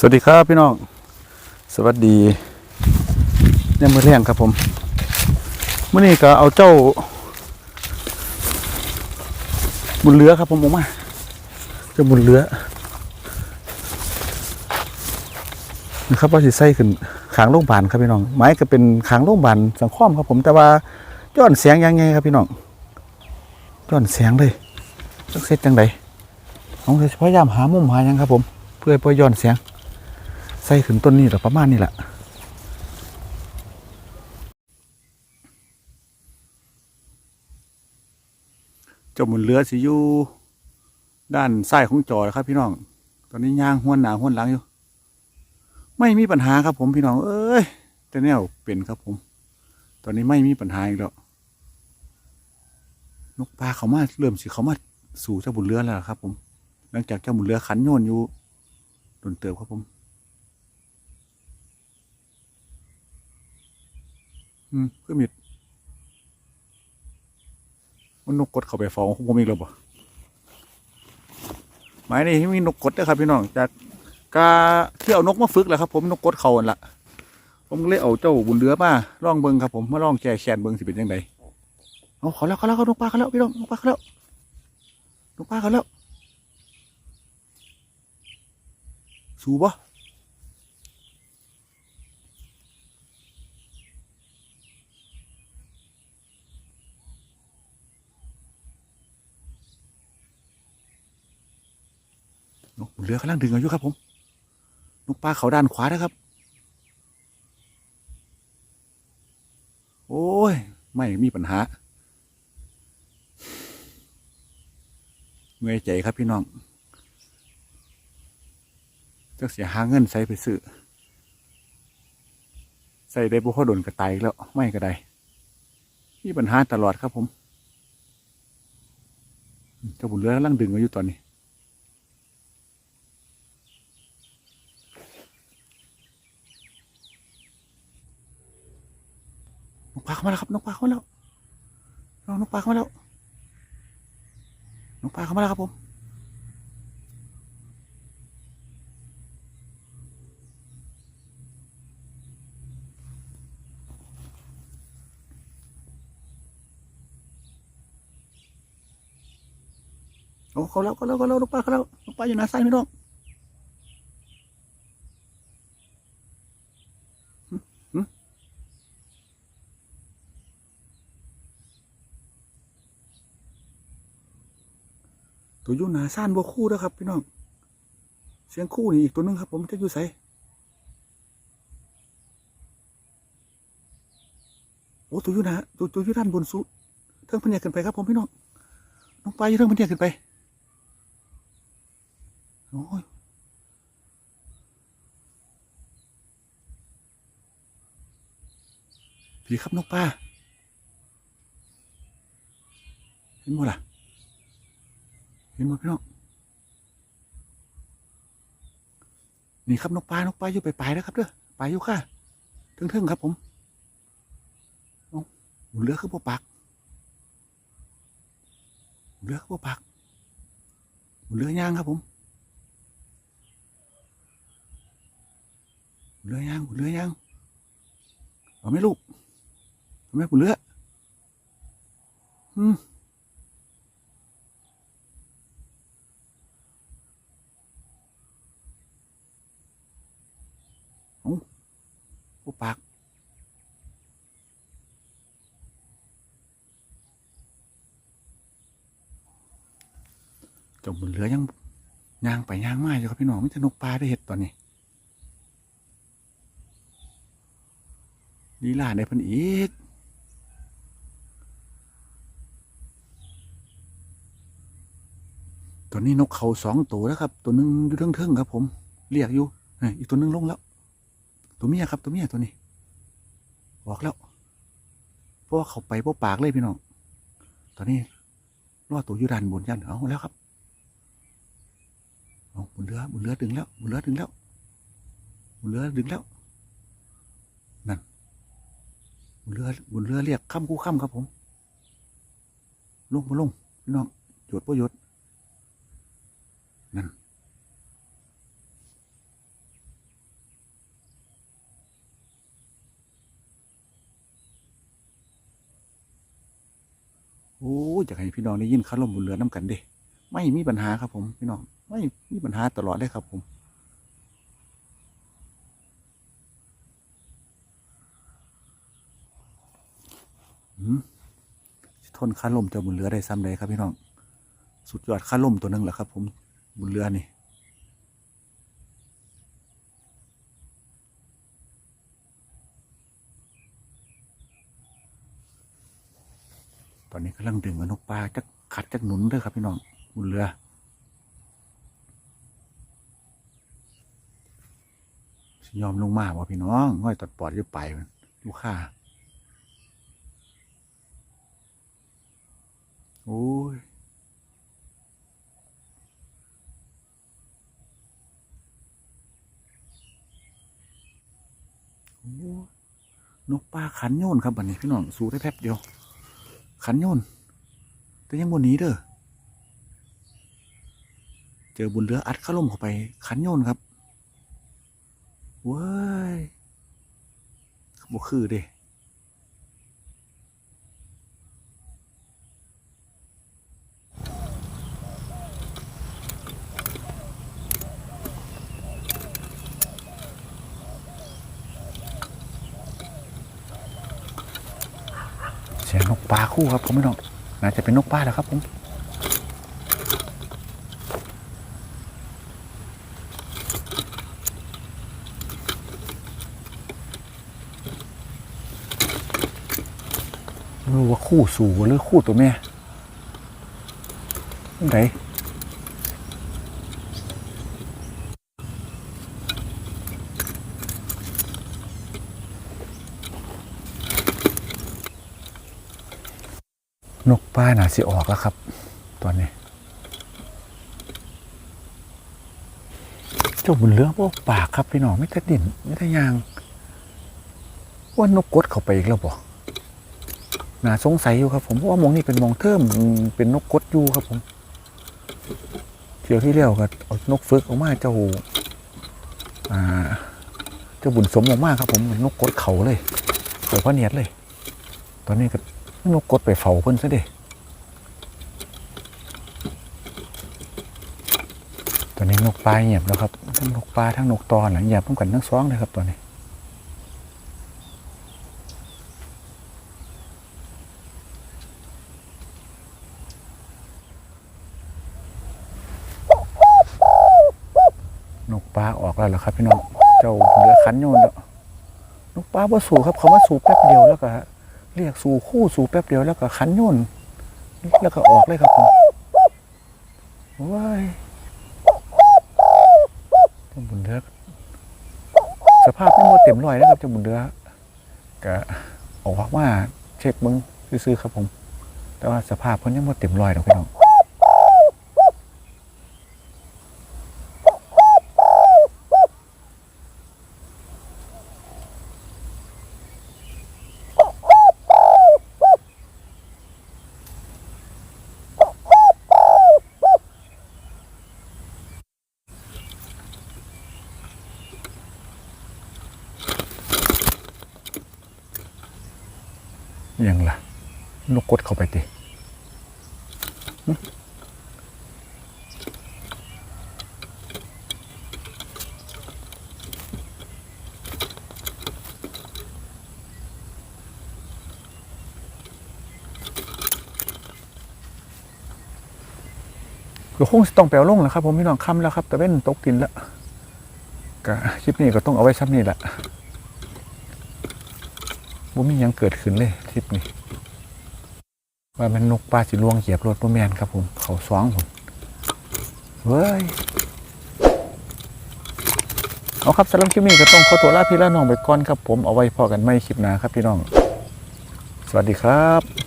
สวัสดีครับพี่น้อง สวัสดีเนี่ยมือแรงครับผมเมื่อนี้ก็เอาเจ้า บุญเรือครับผมออกมาเจ้าบุญเรือนะครับว่าสิใส่ขึ้นขางโรงพยาบาลครับพี่น้องไม้ก็เป็นขางโรงพยาบาลสังคมครับผมแต่ว่าย้อนเสียงยังไงครับพี่น้องย้อนเสียงเลยต้องเซตจังใดน้องจะพยายามหามุมหายังครับผม เพื่อเพื่อย้อนเสียง ใส่ขึ้นต้นนี้หรือประมาณนี้แหละเจ้าหมุนเรือสิอยู่ด้านซ้ายของจอครับพี่น้อง ตอนนี้ย่างห้วนหนาห้วนหลังอยู่ ไม่มีปัญหาครับผมพี่น้อง เอ้ยแต่แนวเป็นครับผม ตอนนี้ไม่มีปัญหาอีกแล้วนกปลาเขามาเริ่มสิเขามาสู่เจ้าบุญเรือแล้วครับผม หลังจากเจ้าบุญเรือขันโยนอยู่โดนเติบครับผม อืมคือมิดมันนกกดเข้าไปฟองของผมอีกแล้วบ่หมายนี่มีนกกดด้วยครับพี่น้องจากกาที่เอานกมาฝึกแหละครับ ผมนกกดเขาอันละผมเลยเอาเจ้าบุญเรือมาล่องเบิงครับผมมาล่องแก่แขนเบิงสิเป็นยังไงเอาเขาแล้วเขาแล้วเขานกปลาเขาแล้วพี่น้องนกปลาเขาแล้วนกปลาเขาแล้วสูบ่ นกเรือกำลังดึงอายุครับผมนกปลาเขาด้านขวานะครับ โอ้ย ไม่มีปัญหาเมื่อยใจครับพี่น้องจะเสียหาเงินใส่ไปซื้อใส่ได้บุพอดนกระตายแล้วไม่ก็ได้มีปัญหาตลอดครับผมเจ้าบุญเรือกำลังดึงอายุตอนนี้ ปลาเข้ามาแล้วครับนกปลาเข้ามาแล้วน้องนกปลาเข้ามาแล้วนกปลาเข้ามาแล้วครับผมโอ้เขาแล้วเขาแล้วเขาแล้วนกปลาเขาแล้วนกปลาอยู่หน้าไส้ไม่ต้อง ตัวยูหนาซ่านบัวคู่นะครับ พี่น้อง เสียงคู่นี่อีกตัวหนึงครับ ผมจะอยู่ใส่โอ้ตัวยูหนาตัวตัวยูด้านบนสุดเทิงพะเนียขึ้นไปครับผมพี่น้องน้องไปเทิงพะเนียขึ้นไปโอ้ยพี่ครับนกปลาเห็นบ่ล่ะ เห็นหมดพี่น้องนี่ครับนกปลานกปลาอยู่ไปลายแล้วครับเด้อปลาอยู่ค่ะทึ่งๆครับผมหมุนเรือคือบ่ปากหมุนเรือคือบ่ปากหมุนเรือย่างครับผมหมุนเรือย่างหมุนเรือย่างเอาไหมลูกเอาไหมหมุนเรืออืม ปากจมบนเรือยังย่างไปย่างมาอยู่ครับพี่น้องมิจะนกปลาได้เห็ดตอนนี้ลีลาในพันอีกตอนนี้นกเขาสองตัวแล้วครับ ตัวหนึงอยู่เทิงๆครับผม เรียกอยู่อีกตัวหนึงลงแล้ว ตัวเมียครับตัวเมียตัวนี้บอกแล้วเพราะว่าเขาไปพวกปากเลยพี่น้องตอนนี้รอดตัวยูดันบนยันเอาแล้วครับเอาบนเรือบุนเรือดึงแล้วบุนเรือดึงแล้วบุนเรือดึงแล้วนั่นบุนเรือบุนเรือเรียกข้ามคู่ข้ามครับผมลงมาลงพี่น้องหยดประโยชน์ อยากให้พี่น้องได้ยินคาร่มบนเรือน้ำกันเด้ไม่มีปัญหาครับผมพี่น้องไม่มีปัญหาตลอดเลยครับผมทนค่าลมเจะบนเรือได้ซ้ำใดครับพี่น้อง สุดยอดค่าลมตัวนึงแหละครับ ผมบนเรือนี่ ตอนนี้กำลังดึงอนกปลาจะขัดจากหนุนเด้วยครับพี่น้องบนเรือสยอมลงมาว่าพี่น้องง่อยตัดปอดจะไปลูกค้าโอ้ยโอ้ยนกปลาขันโยนครับบัดนี้พี่น้องสู้ได้แป๊บเดียว ขันโยนแต่ยังบนนี้เด้อเจอบุญเรืออัดข้าลมเข้าไป ขันโยนครับเว้ยบ่คือเด้ เสียงนกปลา คู่ครับผมไม่น้องน่าจะเป็นนกป้าแล้วครับผมไม่รู้ว่าคู่สูงหรือคู่ตัวแม่ไหน นกปลาน่าสิออกแล้วครับ ตอนนี้เจ้าบุญเรือพวกปากครับพี่น้องไม่แต่ดินไม่แต่ยาง ว่านกกดเข้าไปอีกแล้วบ่น่าสงสัยอยู่ครับ ผมเพราะว่ามองนี่เป็นมองเทิมอืมเป็นนกกดอยู่ครับผมเที่ยวที่แล้วก็เอานกฝึกออกมาเจ้าอ่าเจ้าบุญสมออกมาครับ ผมนกกดเขาเลยเขาพระเนียดเลย ตอนนี้ก็ นกกดไปเฝ้าเพิ่นซะเด้ตอนนี้นกปลาเงียบแล้วครับทั้งนกปลาทั้งนกตอนหลังเงียบพร้อมกันทั้งสองเลยครับตอนนี้นกปลาออกแล้วเหรอครับพี่น้องเจ้าเหลือขันโยนแล้วนกปลาบ่สู่ครับเขามาสู่แป๊บเดียวแล้วก็ เรียกสู่คู่สู่แป๊บเดียวแล้วก็ขันยุ่นแล้วก็ออกเลยครับผมว้ายเจ้าบุญเดือสภาพไม่หมดเต็มร้อยนะครับเจ้าบุญเดือก็ออกมาเช็คมึงซื้อๆครับผม แต่ว่าสภาพเพิ่นยังหมดเต็มร้อยดอกพี่น้อง ยังล่ะนกกดเข้าไปติหึก็คงต้องแปลลงแล้วครับ ผมพี่น้องคำแล้วครับแต่เป็นตกกินแล้วก็คลิปนี้ก็ต้องเอาไว้ซ้ำนี่แหละ บ่มียังเกิดขึ้นเลยทริปนี้ว่ามันนกปลาสิลวงเหยียบรถบ่แมนครับผม เขาสวงผมเว้ยเอาครับสำหรับคลิปนี้ก็ต้องขอตัวลาพี่ลาน้องไปก่อนครับผมเอาไว้พอกันไม่คลิปหน้าครับพี่น้อง สวัสดีครับ